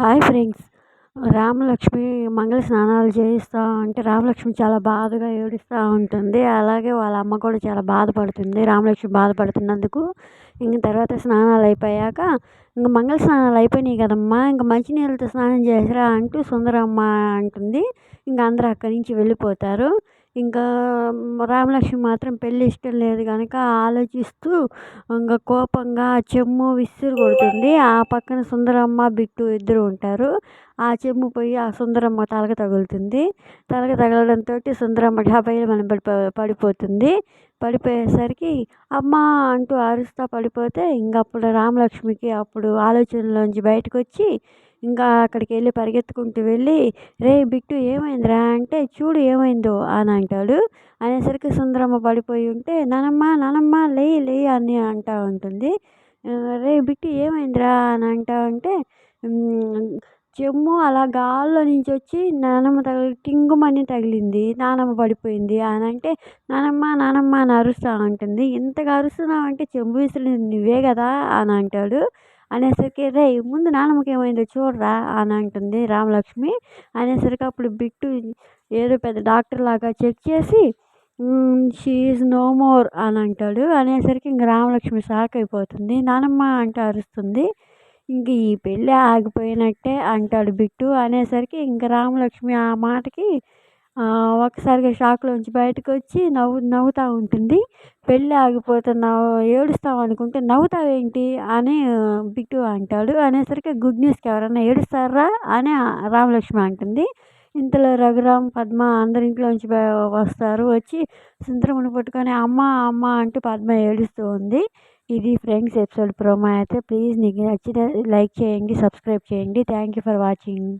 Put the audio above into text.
Hi friends Ramalakshmi మంగళ స్నానాలు చేయిస్తా ఉంటే రామలక్ష్మి చాలా బాధగా ఏడుస్తూ ఉంటుంది. అలాగే వాళ్ళ అమ్మ కూడా చాలా బాధపడుతుంది. రామలక్ష్మి బాధపడుతున్నందుకు ఇంక తర్వాత స్నానాలు అయిపోయాక ఇంక మంగళ స్నానాలు అయిపోయినాయి కదమ్మా. ఇంక మంచినీళ్ళతో స్నానం చేసిరా అంటూ సుందరమ్మ అంటుంది. ఇంక అందరూ అక్కడి నుంచి వెళ్ళిపోతారు. ఇంకా రామలక్ష్మి మాత్రం పెళ్ళి ఇష్టం లేదు కనుక ఆలోచిస్తూ ఇంకా కోపంగా చెమ్ము విసిరి కొడుతుంది. ఆ పక్కన సుందరమ్మ బిట్టు ఇద్దరు ఉంటారు. ఆ చెమ్ము పోయి ఆ సుందరమ్మ తలక తగులుతుంది. తలక తగలడంతో సుందరమ్మ డాబాయిలు మనం పడిపోతుంది. పడిపోయేసరికి అమ్మ అంటూ అరుస్తూ పడిపోతే ఇంక అప్పుడు రామలక్ష్మికి అప్పుడు ఆలోచనలోంచి బయటకు వచ్చి ఇంకా అక్కడికి వెళ్ళి పరిగెత్తుకుంటూ వెళ్ళి రే బిట్టు ఏమైందిరా? అంటే చూడు ఏమైందో అని అంటాడు. అనేసరికి సుందరమ్మ పడిపోయి ఉంటే నానమ్మ నానమ్మ లేయి లేయి అని అంటూ ఉంటుంది. రే బిట్టు ఏమైందిరా? అని అంటా ఉంటే చెమ్ము అలా గాల్లో నుంచి వచ్చి నానమ్మ తగిలి టింగుమని తగిలింది నానమ్మ పడిపోయింది అని అంటే నానమ్మ నానమ్మ అని అరుస్తూ ఉంటుంది. ఇంతగా అరుస్తున్నావు అంటే చెంబు విసిరింది నువ్వే కదా అని అంటాడు. అనేసరికి రే ముందు నానమ్మకి ఏమైందో చూడరా అని అంటుంది రామలక్ష్మి. అనేసరికి అప్పుడు బిట్టు ఏదో పెద్ద డాక్టర్ లాగా చెక్ చేసి షీ ఈజ్ నో మోర్ అని అంటాడు. అనేసరికి ఇంక రామలక్ష్మి షాక్ అయిపోతుంది. నానమ్మ అంటే అరుస్తుంది. ఇంక ఈ పెళ్ళి ఆగిపోయినట్టే అంటాడు బిట్టు. అనేసరికి ఇంక రామలక్ష్మి ఆ మాటకి ఒక్కసారిగా షాక్లోంచి బయటకు వచ్చి నవ్వు నవ్వుతూ ఉంటుంది. పెళ్ళి ఆగిపోతున్నావు ఏడుస్తావు అనుకుంటే నవ్వుతావేంటి? అని బిట్టు అంటాడు. అనేసరికి గుడ్ న్యూస్కి ఎవరన్నా ఏడుస్తారా? అని రామలక్ష్మి అంటుంది. ఇంతలో రఘురామ్ పద్మ అందరి ఇంట్లోంచి వస్తారు. వచ్చి సుందరముని పట్టుకొని అమ్మ అమ్మ అంటూ పద్మ ఏడుస్తూ ఉంది. ఇది ఫ్రెండ్స్ ఎపిసోడ్ ప్రోమో అయితే ప్లీజ్ నీకు నచ్చిన లైక్ చేయండి సబ్స్క్రైబ్ చేయండి. Thank you for watching.